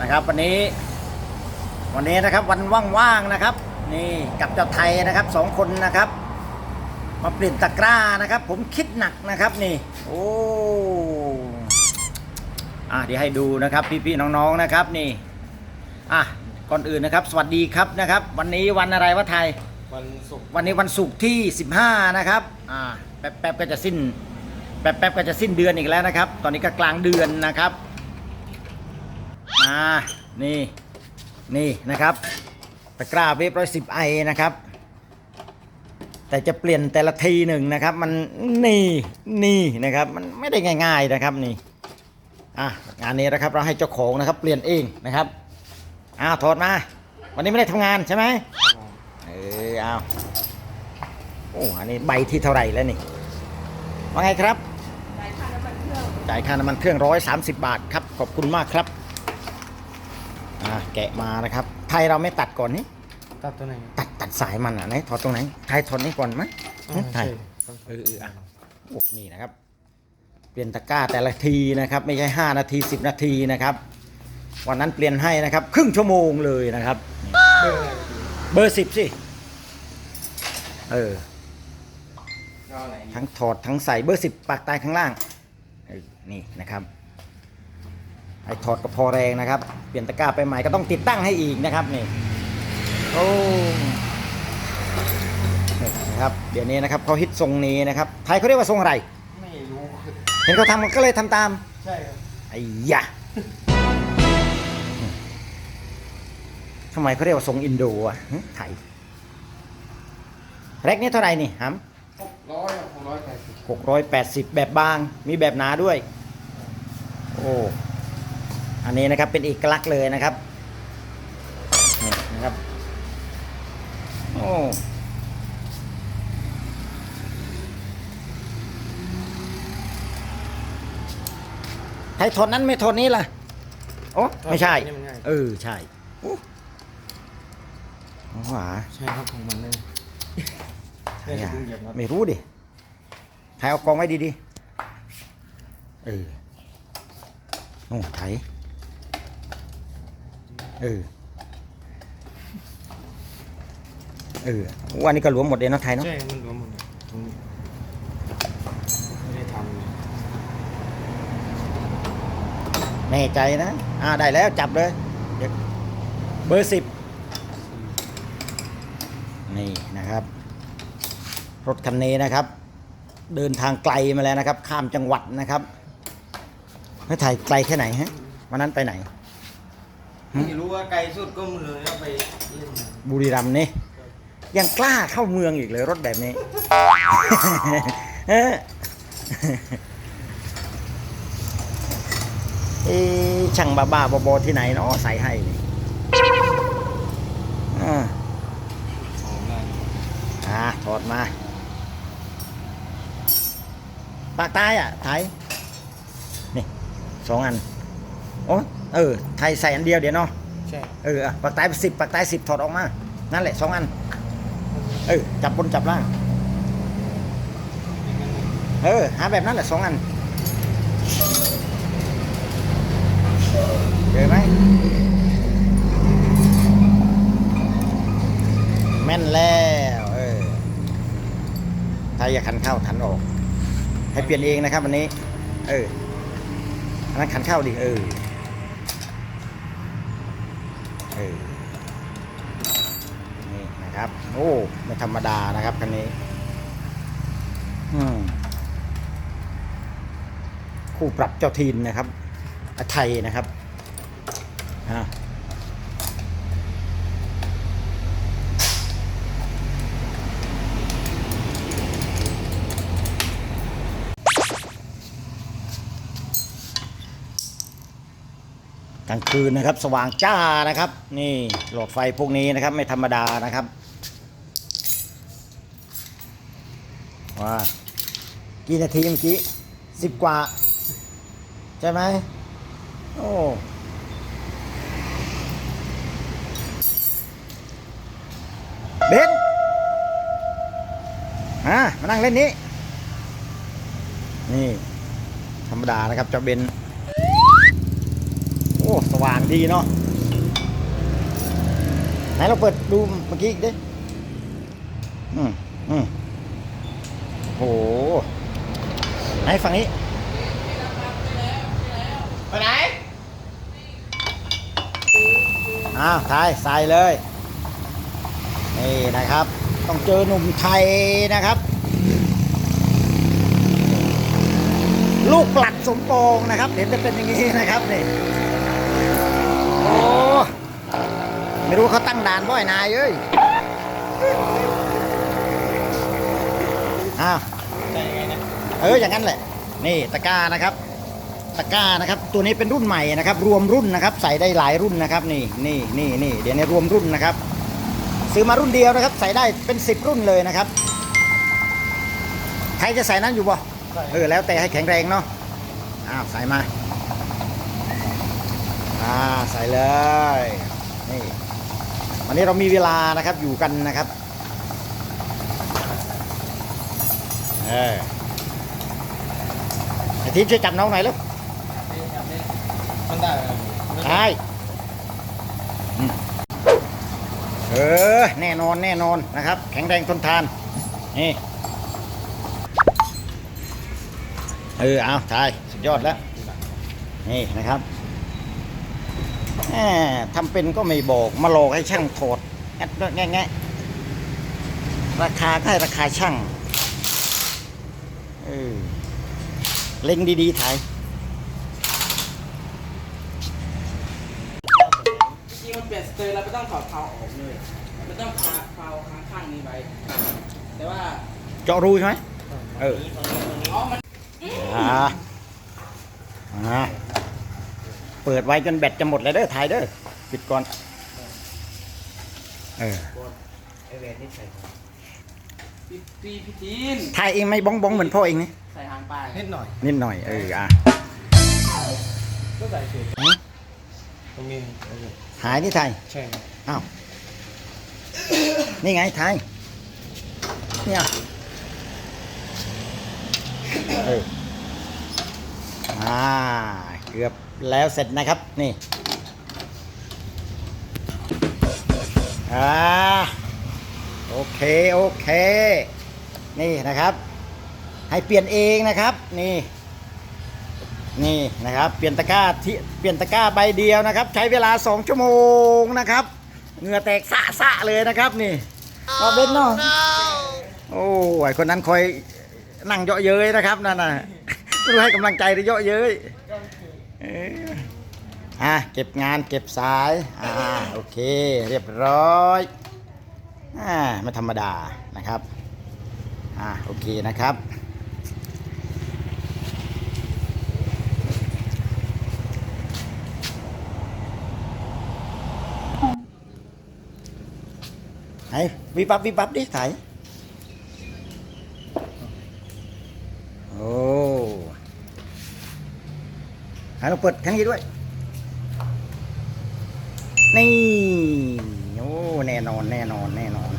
นะครับ วันนี้ วันนี้นะครับวันว่างๆนะครับ นี่กับเจ้าไทยนะครับสองคนนะครับ มาเปลี่ยนตะกร้านะครับ ผมคิดหนักนะครับนี่ โอ้อะเดี๋ยวให้ดูนะครับพี่ๆน้องๆนะครับนี่อะก่อนอื่นนะครับ สวัสดีครับนะครับ วันนี้วันอะไรวะไทย วันศุกร์วันนี้วันศุกร์ที่ 15 นะครับอ่าแป๊บแป๊บก็จะสิ้น แป๊บแป๊บก็จะสิ้นเดือนอีกแล้วนะครับ ตอนนี้ก็กลางเดือนนะครับ อ่านี่นี่นะครับตะกร้าเวฟร้อยสิบไอนะครับ แต่จะเปลี่ยนแต่ละทีหนึ่งนะครับ มันนี่นี่นะครับมันไม่ได้ง่าย ๆนะครับนี่อะงานนี้นะครับเราให้เจ้าของนะครับ เปลี่ยนเองนะครับอ้าวถอดมา วันนี้ไม่ได้ทำงานใช่ไหมเออเอาโอ้อันนี้ใบที่เท่าไหร่แล้วนี่ว่าไงครับจ่ายค่าน้ำมันเครื่องร้อยสามสิบบาทครับขอบคุณมากครับ อ่าแกะมานะครับไทยเราไม่ตัดก่อนนี่ตัดตัวไหนตัดตัดสายมันอะไหนถอดตรงไหนไทยถอดนี่ก่อนไหมอ่าไทยใช่เออเอออะโอ้นี่นะครับ เปลี่ยนตะกร้าแต่ละทีนะครับ ไม่ใช่ห้านาทีสิบนาทีนะครับวันนั้นเปลี่ยนให้นะครับ ครึ่งชั่วโมงเลยนะครับ เบอร์อะไรเบอร์สิบสิเออเอาไหนทั้งถอดทั้งใส่เบอร์สิบปากใต้ข้างล่างเออนี่นะครับ ไอ้ถอดก็พอแรงนะครับ เปลี่ยนตะกร้าไปใหม่ก็ต้องติดตั้งให้อีกนะครับนี่โอ้นี่นะครับเดี๋ยวนี้นะครับเขาฮิตทรงนี้นะครับไทยเขาเรียกว่าทรงอะไรไม่รู้เห็นเขาทำก็เลยทำตามใช่ครับไอ้ยะทำไมเขาเรียกว่าทรงอินโดอะหึไทยแรกนี่เท่าไหร่นี่ฮัมหกร้อยหกร้อยแปดสิบหกร้อยแปดสิบแบบบางมีแบบหนาด้วย โอ้ อันนี้นะครับเป็นเอกลักษณ์เลยนะครับนี่นะครับโอ้ไทยทนนั้นไม่ทนนี้ล่ะโอ้ไม่ใช่ นี่มันง่าย เออ ใช่โอ้หวาใช่ครับของมันเลยไม่ได้ดูเหยียบน็อตไม่รู้ดิไทยเอากองไว้ดีๆเออโอ้ไทย เออ เออวันนี้ก็หลวมหมดเลยเนาะไทยเนาะ ใช่ มันรวมหมดเลยตรงนี้ไม่ได้ทำเลยแน่ใจนะ อ่า ได้แล้วจับเลยเดี๋ยวเบอร์สิบ นี่นะครับ รถคันนี้นะครับ เดินทางไกลมาแล้วนะครับ ข้ามจังหวัดนะครับไม่ถ่ายไกลแค่ไหนฮะ วันนั้นไปไหน หืมไม่รู้ว่าไกลสุดก็มือแล้วไปเล่นมาบุรีรัมย์นี่ยังกล้าเข้าเมืองอีกเลยรถแบบนี้ เอ๊ะเอ๊ะช่างบ้าบ้าๆบอๆที่ไหนเนาะใส่ให้นี่อ่าของได้อ่าถอดมา ปากใต้อะไทยนี่สองอัน โอ้ เออไทยใส่อันเดียวเดี๋ยวเนาะใช่เอออะปากใต้สิบปากใต้สิบถอดออกมา นั่นแหละสองอัน เออ จับบนจับล่าง เออ หาแบบนั้นแหละสองอันเจอไหมแม่นแล้วเออถ้าอยากขันเข้าทันออก ให้เปลี่ยนเองนะครับวันนี้ เอออันนั้นขันเข้าดิเออ เออนี่นะครับ โอ้ไม่ธรรมดานะครับคันนี้ อืมคู่ปรับเจ้าทีนนะครับอไทยนะครับอ่าางคืนนะครับ สว่างจ้านะครับ นี่หลอดไฟพวกนี้นะครับ ไม่ธรรมดานะครับว้ากี่นาทีเมื่อกี้สิบกว่า ใช่ไหมโอ้เบนอะมานั่งเล่นนี้ นี่ ธรรมดานะครับเจ้าเบน โอ้สสว่างดีเนาะไหนเราเปิดดูเมื่อกี้อีกดิอืมอืมโหไหนฝั่งนี้ ไปไหน อ้าวถ่ายใส่เลย นี่นะครับ ต้องเจอหนุ่มไทยนะครับ ลูกปลัดสมปองนะครับ เห็นจะเป็นอย่างนี้นะครับนี่ โอ้ไม่รู้เขาตั้งด่านบ่อยนายเอ้ยอ้าวใส่ยังไงนะเอออย่างนั้นแหละ นี่ตะกร้านะครับ ตะกร้านะครับ ตัวนี้เป็นรุ่นใหม่นะครับ รวมรุ่นนะครับ ใส่ได้หลายรุ่นนะครับ นี่นี่นี่นี่เดี๋ยวนี้รวมรุ่นนะครับ ซื้อมารุ่นเดียวนะครับ ใส่ได้เป็นสิบรุ่นเลยนะครับใครจะใส่นั้นอยู่บ่เออแล้วแต่ให้แข็งแรงเนาะอ้าวใส่มา ใส่เลยนี่วันนี้เรามีเวลานะครับอยู่กันนะครับเออไอทีมช่วยจับน้องหน่อยลูกมันได้ไหมมันได้ใช่อืมเออแน่นอนแน่นอนนะครับ แข็งแรงทนทานนี่เออเอาทายสุดยอดแล้วนี่นะครับแหม ทำเป็นก็ไม่บอกมาหลอกให้ช่างถอดแอดแง่แง่ราคาก็ให้ราคาช่างเออเล็งดี ๆ ถ่ายจริงๆมันเปลี่ยนสเตอร์เราไม่ต้องถอดเพลาออกเลยไม่ต้องพาเพลาข้างข้างๆนี้ไว้ แต่ว่าเจาะรูใช่ไหมเอออ๋อมันอ่าอ่า เปิดไว้จนแบตจะหมดเลยเด้อถ่ายเด้อปิดก่อน เออไอเวนนี่ใส่พี่พี่พี่ทีนถ่ายเองไม่บ้องบ้องเหมือนพ่อเองนี่ใส่หางปลายนิดหน่อยนิดหน่อยเอออะก็ใส่สูตรตรงนี้โอเคถ่ายนี่ถ่ายใช่ครับอ้าวนี่ไงถ่ายเนี่ยเอออ่าเกือบ แล้วเสร็จนะครับนี่อ่าโอเค โอเค นี่นะครับ ให้เปลี่ยนเองนะครับนี่นี่นะครับ เปลี่ยนตะกร้าที่เปลี่ยนตะกร้าใบเดียวนะครับ ใช้เวลา 2 ชั่วโมงนะครับเหงื่อแตกสะสะเลยนะครับนี่เอาเบนเนาะโอ้ยคนนั้นคอยนั่งเยาะเย้ยนะครับนั่นน่ะไม่รู้ให้กำลังใจหรือเยาะเย้ยเอะเก็บงานเก็บสาย อ่าโอเค เรียบร้อยอ่าไม่ธรรมดานะครับ อ่าโอเคนะครับ ไหนวิบวับวิบวับดิถ่ายโอ้ หาเราเปิดทั้งนี้ด้วย นี่ โอ้ แน่นอน แน่นอน แน่นอน